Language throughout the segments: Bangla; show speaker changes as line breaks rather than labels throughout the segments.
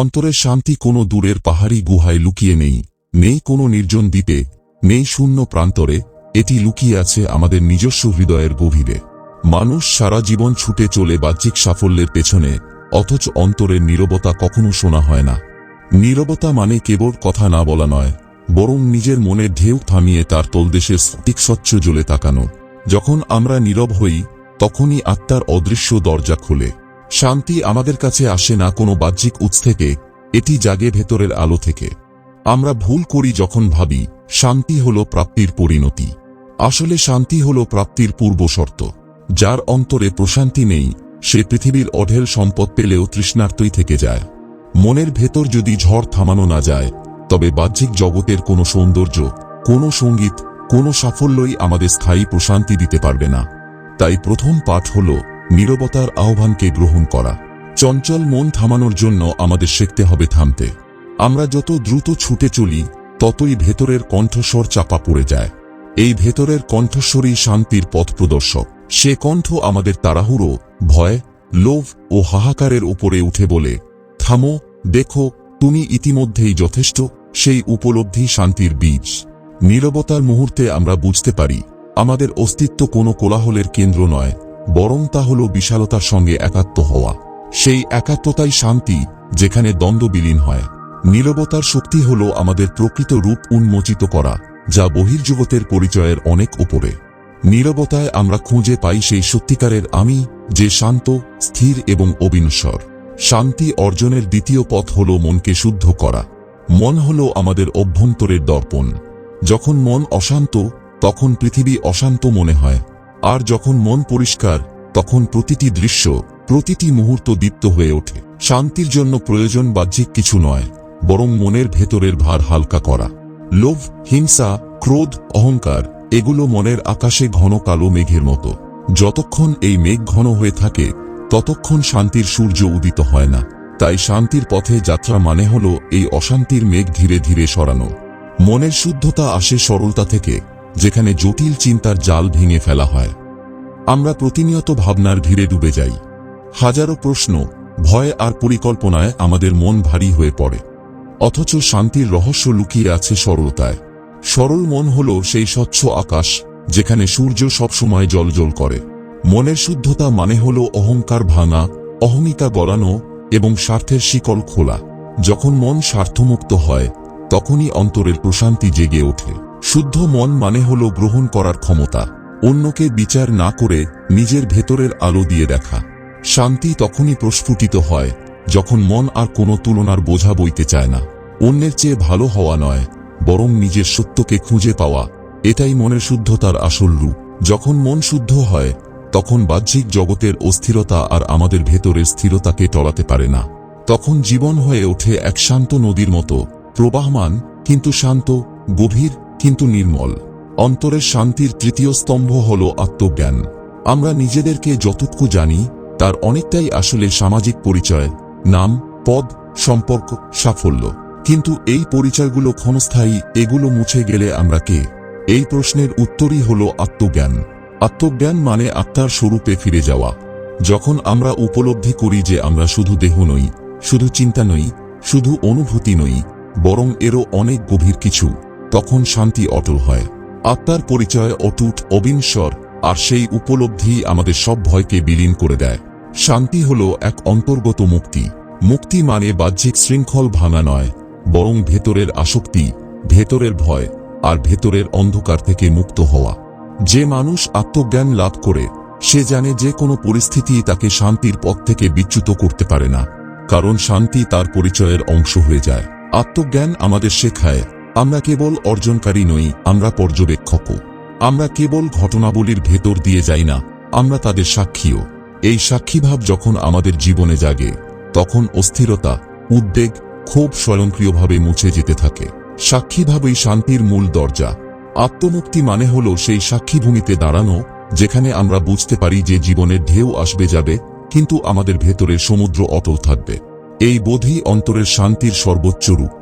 অন্তরের শান্তি কোনো দূরের পাহাড়ি গুহায় লুকিয়ে নেই নেই কোনো নির্জন দ্বীপে, নেই শূন্য প্রান্তরে, এটি লুকিয়ে আছে আমাদের নিজস্ব হৃদয়ের গভীরে। মানুষ সারা জীবন ছুটে চলে বাহ্যিক সাফল্যের পেছনে, অথচ অন্তরের নীরবতা কখনো শোনা হয় না। নীরবতা মানে কেবল কথা না বলা নয়, বরং নিজের মনের ঢেউ থামিয়ে তার তলদেশের স্ফটিক স্বচ্ছ জ্বলে তাকানো। যখন আমরা নীরব হই, তখনই আত্মার অদৃশ্য দরজা খুলে। শান্তি আমাদের কাছে আসে না কোনো বাহ্যিক উৎস থেকে, এটি জাগে ভেতরের আলো থেকে। আমরা ভুল করি যখন ভাবি, শান্তি হল প্রাপ্তির পরিণতি। আসলে শান্তি হল প্রাপ্তির পূর্বশর্ত যার অন্তরে প্রশান্তি নেই, সে পৃথিবীর অঢেল সম্পদ পেলেও তৃষ্ণার্তই থেকে যায়। মনের ভেতর যদি ঝড় থামানো না যায়, তবে বাহ্যিক জগতের কোনো সৌন্দর্য, কোনো সংগীত, কোনো সাফল্যই আমাদের স্থায়ী প্রশান্তি দিতে পারবে না। তাই প্রথম পাঠ হল নীরবতার আহ্বানকে গ্রহণ করা। চঞ্চল মন থামানোর জন্য আমাদের শিখতে হবে থামতে। আমরা যত দ্রুত ছুটে চলি, ততই ভেতরের কণ্ঠস্বর চাপা পড়ে যায়। এই ভেতরের কণ্ঠস্বরই শান্তির পথ প্রদর্শক। সে কণ্ঠ আমাদের তাড়াহুড়ো, ভয়, লোভ ও হাহাকারের উপরে উঠে বলে, থামো, দেখো, তুমি ইতিমধ্যেই যথেষ্ট, সেই উপলব্ধি শান্তির বীজ। নীরবতার মুহূর্তে আমরা বুঝতে পারি, আমাদের অস্তিত্ব কোনো কোলাহলের কেন্দ্র নয়। বরং তা হল বিশালতার সঙ্গে একাত্ম হওয়া। সেই একাত্মতাই শান্তি, যেখানে দ্বন্দ্ব বিলীন হয়। নীরবতার শক্তি হল আমাদের প্রকৃত রূপ উন্মোচিত করা, যা বহির্জগতের পরিচয়ের অনেক উপরে। নীরবতায় আমরা খুঁজে পাই সেই সত্যিকারের আমি, যে শান্ত, স্থির এবং অবিনশ্বর। শান্তি অর্জনের দ্বিতীয় পথ হল মনকে শুদ্ধ করা। মন হল আমাদের অভ্যন্তরের দর্পণ। যখন মন অশান্ত, তখন পৃথিবী অশান্ত মনে হয়। আর যখন মন পরিষ্কার, তখন প্রতিটি দৃশ্য, প্রতিটি মুহূর্ত দীপ্ত হয়ে ওঠে। শান্তির জন্য প্রয়োজন বাহ্যিক কিছু নয়, বরং মনের ভেতরের ভার হালকা করা। লোভ, হিংসা, ক্রোধ, অহংকার, এগুলো মনের আকাশে ঘন কালো মেঘের মতো। যতক্ষণ এই মেঘ ঘন হয়ে থাকে, ততক্ষণ শান্তির সূর্য উদিত হয় না। তাই শান্তির পথে যাত্রা মানে হল এই অশান্তির মেঘ ধীরে ধীরে সরানো। মনের শুদ্ধতা আসে সরলতা থেকে যেখানে জটিল চিন্তার জাল ভেঙে ফেলা হয়। আমরা প্রতিনিয়ত ভাবনার ভিড়ে ডুবে যাই। হাজারো প্রশ্ন, ভয় আর পরিকল্পনায় আমাদের মন ভারী হয়ে পড়ে। অথচ শান্তির রহস্য লুকিয়ে আছে সরলতায়। সরল মন হল সেই স্বচ্ছ আকাশ, যেখানে সূর্য সবসময় জলজল করে। মনের শুদ্ধতা মানে হল অহংকার ভাঙা, অহমিকা গড়ানো এবং স্বার্থের শিকল খোলা। যখন মন স্বার্থমুক্ত হয়, তখনই অন্তরের প্রশান্তি জেগে ওঠে। শুদ্ধ মন মানে হল গ্রহণ করার ক্ষমতা। অন্যকে বিচার না করে নিজের ভেতরের আলো দিয়ে দেখা। শান্তি তখনই প্রস্ফুটিত হয়, যখন মন আর কোনো তুলনার বোঝা বইতে চায় না। অন্যের চেয়ে ভালো হওয়া নয়, বরং নিজের সত্যকে খুঁজে পাওয়া। এটাই মনের শুদ্ধতার আসল রূপ। যখন মন শুদ্ধ হয়, তখন বাহ্যিক জগতের অস্থিরতা আর আমাদের ভেতরের স্থিরতাকে টলাতে পারে না। তখন জীবন হয়ে ওঠে এক শান্ত নদীর মতো, প্রবাহমান, কিন্তু শান্ত, গভীর কিন্তু নির্মল, অন্তরের শান্তির তৃতীয় স্তম্ভ হল আত্মজ্ঞান। আমরা নিজেদেরকে যতটুকু জানি, তার অনেকটাই আসলে সামাজিক পরিচয়, নাম, পদ, সম্পর্ক, সাফল্য। কিন্তু এই পরিচয়গুলো ক্ষণস্থায়ী, এগুলো মুছে গেলে আমরা কে? এই প্রশ্নের উত্তরই হল আত্মজ্ঞান। আত্মজ্ঞান মানে আত্মার স্বরূপে ফিরে যাওয়া। যখন আমরা উপলব্ধি করি যে আমরা শুধু দেহ নই, শুধু চিন্তা নই, শুধু অনুভূতি নই, বরং এরও অনেক গভীর কিছু। তখন শান্তি অটল হয়। আত্মার পরিচয় অটুট, অবিনশ্বর, আর সেই উপলব্ধি আমাদের সব ভয়কে বিলীন করে দেয়। শান্তি হল এক অন্তর্গত মুক্তি। মুক্তি মানে বাহ্যিক শৃঙ্খল ভাঙা নয়, বরং ভেতরের আসক্তি, ভেতরের ভয়, আর ভেতরের অন্ধকার থেকে মুক্ত হওয়া। যে মানুষ আত্মজ্ঞান লাভ করে, সে জানে যে কোনো পরিস্থিতি তাকে শান্তির পথ থেকে বিচ্যুত করতে পারে না, কারণ শান্তি তার পরিচয়ের অংশ হয়ে যায়। আত্মজ্ঞান আমাদের শেখায় আমরা কেবল অর্জনকারী নই, আমরা পর্যবেক্ষকও। আমরা কেবল ঘটনাবলীর ভেতর দিয়ে যাই না, আমরা তাদের সাক্ষীও। এই সাক্ষীভাব যখন আমাদের জীবনে জাগে, তখন অস্থিরতা, উদ্বেগ খুব স্বয়ংক্রিয়ভাবে মুছে যেতে থাকে। সাক্ষীভাবেই শান্তির মূল দরজা। আত্মমুক্তি মানে হল সেই সাক্ষীভূমিতে দাঁড়ানো, যেখানে আমরা বুঝতে পারি যে জীবনের ঢেউ আসবে যাবে, কিন্তু আমাদের ভেতরের সমুদ্র অটল থাকবে। এই বোধই অন্তরের শান্তির সর্বোচ্চ রূপ।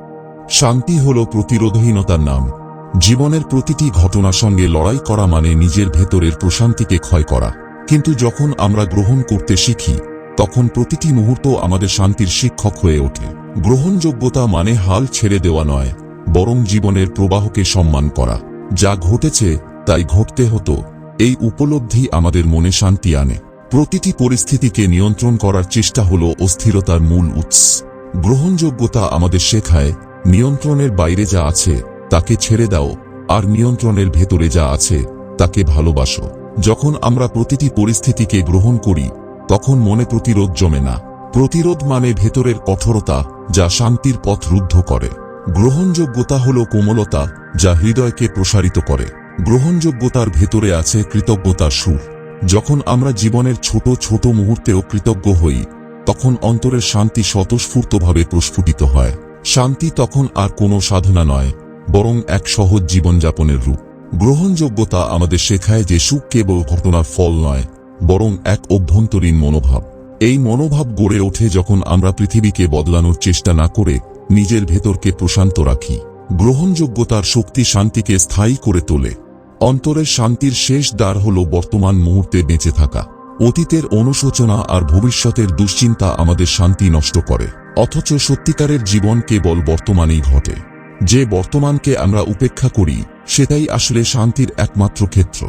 শান্তি হল প্রতিরোধহীনতার নাম। জীবনের প্রতিটি ঘটনার সঙ্গে লড়াই করা মানে নিজের ভেতরের প্রশান্তিকে ক্ষয় করা। কিন্তু যখন আমরা গ্রহণ করতে শিখি, তখন প্রতিটি মুহূর্ত আমাদের শান্তির শিক্ষক হয়ে ওঠে। গ্রহণযোগ্যতা মানে হাল ছেড়ে দেওয়া নয়, বরং জীবনের প্রবাহকে সম্মান করা। যা ঘটেছে, তাই ঘটতে হতো। এই উপলব্ধি আমাদের মনে শান্তি আনে। প্রতিটি পরিস্থিতিকে নিয়ন্ত্রণ করার চেষ্টা হল অস্থিরতার মূল উৎস। গ্রহণযোগ্যতা আমাদের শেখায় নিয়ন্ত্রণের বাইরে যা আছে, তাকে ছেড়ে দাও, আর নিয়ন্ত্রণের ভেতরে যা আছে, তাকে ভালোবাসো। যখন আমরা প্রতিটি পরিস্থিতিকে গ্রহণ করি, তখন মনে প্রতিরোধ জমে না। প্রতিরোধ মানে ভেতরের কঠোরতা, যা শান্তির পথ রুদ্ধ করে। গ্রহণযোগ্যতা হল কোমলতা, যা হৃদয়কে প্রসারিত করে। গ্রহণযোগ্যতার ভেতরে আছে কৃতজ্ঞতার সুর। যখন আমরা জীবনের ছোট ছোট মুহূর্তেও কৃতজ্ঞ হই, তখন অন্তরের শান্তি স্বতঃস্ফূর্তভাবে প্রস্ফুটিত হয়। শান্তি তখন আর কোনো সাধনা নয়, বরং এক সহজ জীবনযাপনের রূপ। গ্রহণযোগ্যতা আমাদের শেখায় যে সুখ কেবল ঘটনার ফল নয়, বরং এক অভ্যন্তরীণ মনোভাব। এই মনোভাব গড়ে ওঠে যখন আমরা পৃথিবীকে বদলানোর চেষ্টা না করে নিজের ভেতরকে প্রশান্ত রাখি। গ্রহণযোগ্যতার শক্তি শান্তিকে স্থায়ী করে তোলে। অন্তরের শান্তির শেষ দ্বার হল বর্তমান মুহূর্তে বেঁচে থাকা। অতীতের অনুশোচনা আর ভবিষ্যতের দুশ্চিন্তা আমাদের শান্তি নষ্ট করে। অথচ সত্যিকারের জীবন কেবল বর্তমানেই ঘটে। যে বর্তমানকে আমরা উপেক্ষা করি, সেটাই আসলে শান্তির একমাত্র ক্ষেত্র।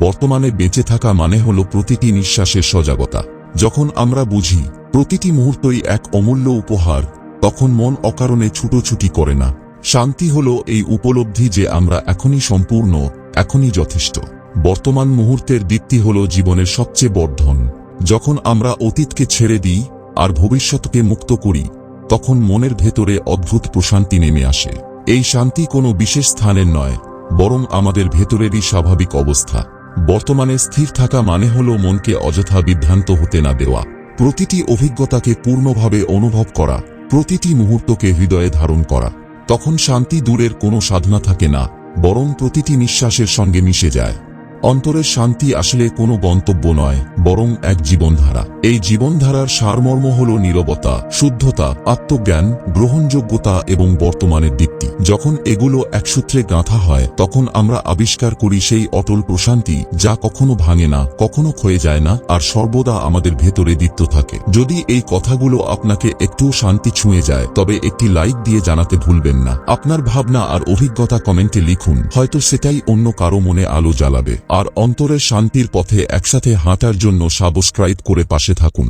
বর্তমানে বেঁচে থাকা মানে হল প্রতিটি নিঃশ্বাসের সজাগতা। যখন আমরা বুঝি, প্রতিটি মুহূর্তই এক অমূল্য উপহার, তখন মন অকারণে ছুটোছুটি করে না। শান্তি হল এই উপলব্ধি যে আমরা এখনই সম্পূর্ণ, এখনই যথেষ্ট। বর্তমান মুহূর্তের দীপ্তি হল জীবনের সবচেয়ে বর্ধন। যখন আমরা অতীতকে ছেড়ে দিই আর ভবিষ্যৎকে মুক্ত করি, তখন মনের ভেতরে অদ্ভুত প্রশান্তি নেমে আসে। এই শান্তি কোনো বিশেষ স্থানের নয়, বরং আমাদের ভেতরেরই স্বাভাবিক অবস্থা। বর্তমানে স্থির থাকা মানে হল মনকে অযথা বিভ্রান্ত হতে না দেওয়া। প্রতিটি অভিজ্ঞতাকে পূর্ণভাবে অনুভব করা, প্রতিটি মুহূর্তকে হৃদয়ে ধারণ করা। তখন শান্তি দূরের কোনো সাধনা থাকে না, বরং প্রতিটি নিঃশ্বাসের সঙ্গে মিশে যায়। অন্তরের শান্তি আসলে কোনো গন্তব্য নয়, বরং এক জীবনধারা। এই জীবনধারার সারমর্ম হল নীরবতা, শুদ্ধতা, আত্মজ্ঞান, গ্রহণযোগ্যতা এবং বর্তমানের দীপ্তি। যখন এগুলো একসূত্রে গাঁথা হয়, তখন আমরা আবিষ্কার করি সেই অটল প্রশান্তি যা কখনো ভাঙে না, কখনো ক্ষয়ে যায় না, আর সর্বদা আমাদের ভেতরে দীপ্ত থাকে। যদি এই কথাগুলো আপনাকে একটু শান্তি ছুঁয়ে যায়, তবে একটি লাইক দিয়ে জানাতে ভুলবেন না। আপনার ভাবনা আর অভিজ্ঞতা কমেন্টে লিখুন, হয়তো সেটাই অন্য কারও মনে আলো জ্বালাবে। আর অন্তরের শান্তির পথে একসাথে হাঁটার জন্য সাবস্ক্রাইব করে পাশে থাকুন।